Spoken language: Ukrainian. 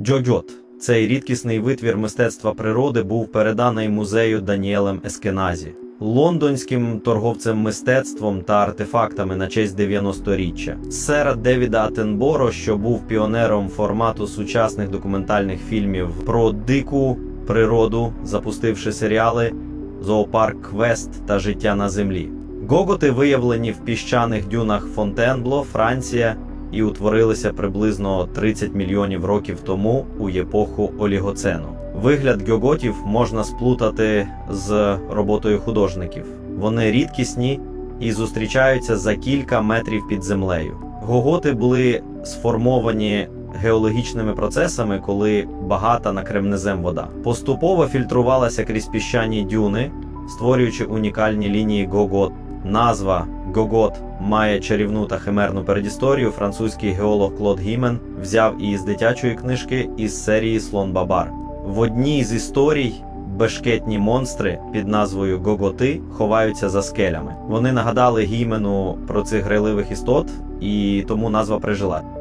Джоджот. Цей рідкісний витвір мистецтва природи був переданий музею Даніелем Ескеназі, лондонським торговцем мистецтвом та артефактами на честь 90-річчя. Сера Девіда Атенборо, що був піонером формату сучасних документальних фільмів про дику природу, запустивши серіали Зоопарк Квест та Життя на землі. Гоготи виявлені в піщаних дюнах Фонтенбло, Франція, і утворилися приблизно 30 мільйонів років тому у епоху Олігоцену. Вигляд гьоготів можна сплутати з роботою художників. Вони рідкісні і зустрічаються за кілька метрів під землею. Гоготи були сформовані геологічними процесами, коли багата на кремнезем вода. Поступово фільтрувалася крізь піщані дюни, створюючи унікальні лінії гогот. Назва Гогот має чарівну та химерну передісторію. Французький геолог Клод Гімен взяв її з дитячої книжки із серії Слон Бабар. В одній з історій бешкетні монстри під назвою Гоготи ховаються за скелями. Вони нагадали Гімену про цих грайливих істот, і тому назва прижила.